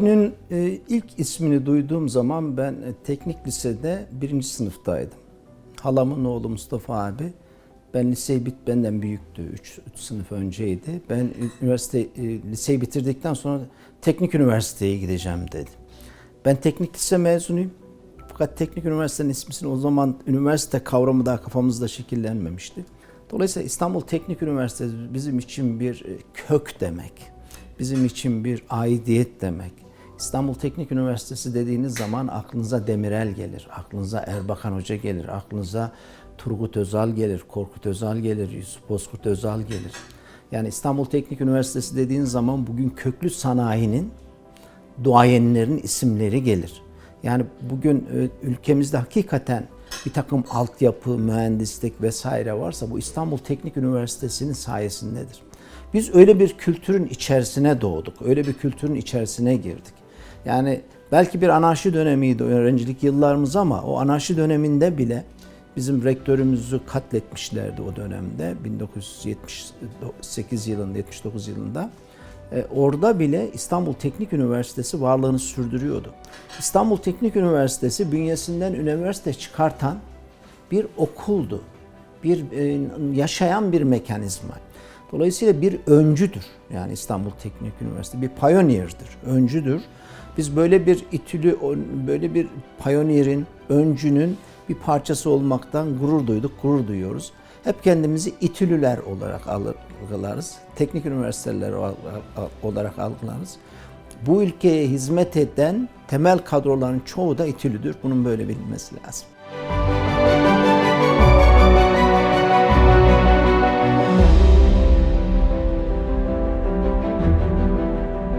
İTÜ'nün e, ilk ismini duyduğum zaman ben e, teknik lisede birinci sınıftaydım. Halamın oğlu Mustafa abi. Ben liseyi bit benden büyüktü. 3 sınıf önceydi. Ben üniversite e, liseyi bitirdikten sonra teknik üniversiteye gideceğim dedi. Ben teknik lise mezunuyum. Fakat teknik üniversitenin ismini o zaman üniversite kavramı daha kafamızda şekillenmemişti. Dolayısıyla İstanbul Teknik Üniversitesi bizim için bir kök demek. Bizim için bir aidiyet demek. İstanbul Teknik Üniversitesi dediğiniz zaman aklınıza Demirel gelir, aklınıza Erbakan Hoca gelir, aklınıza Turgut Özal gelir, Korkut Özal gelir, Yusuf Bozkurt Özal gelir. Yani İstanbul Teknik Üniversitesi dediğiniz zaman bugün köklü sanayinin duayenlerin isimleri gelir. Yani bugün e, ülkemizde hakikaten bir takım altyapı, mühendislik vesaire varsa bu İstanbul Teknik Üniversitesi'nin sayesindedir. Biz öyle bir kültürün içerisine doğduk, öyle bir kültürün içerisine girdik. Yani belki bir anarşi dönemiydi öğrencilik yıllarımız ama o anarşi döneminde bile bizim rektörümüzü katletmişlerdi o dönemde 1978 yılında 79 yılında. E, orada bile İstanbul Teknik Üniversitesi varlığını sürdürüyordu. İstanbul Teknik Üniversitesi bünyesinden üniversite çıkartan bir okuldu. Bir e, yaşayan bir mekanizma. Dolayısıyla bir öncüdür. Yani İstanbul Teknik Üniversitesi bir pioneer'dır, öncüdür. Biz böyle bir itülü, böyle bir pioneer'in, öncünün bir parçası olmaktan gurur duyduk, gurur duyuyoruz. Hep kendimizi itülüler olarak algılarız. Teknik üniversiteler olarak algılarız. Bu ülkeye hizmet eden temel kadroların çoğu da itülüdür. Bunun böyle bilinmesi lazım.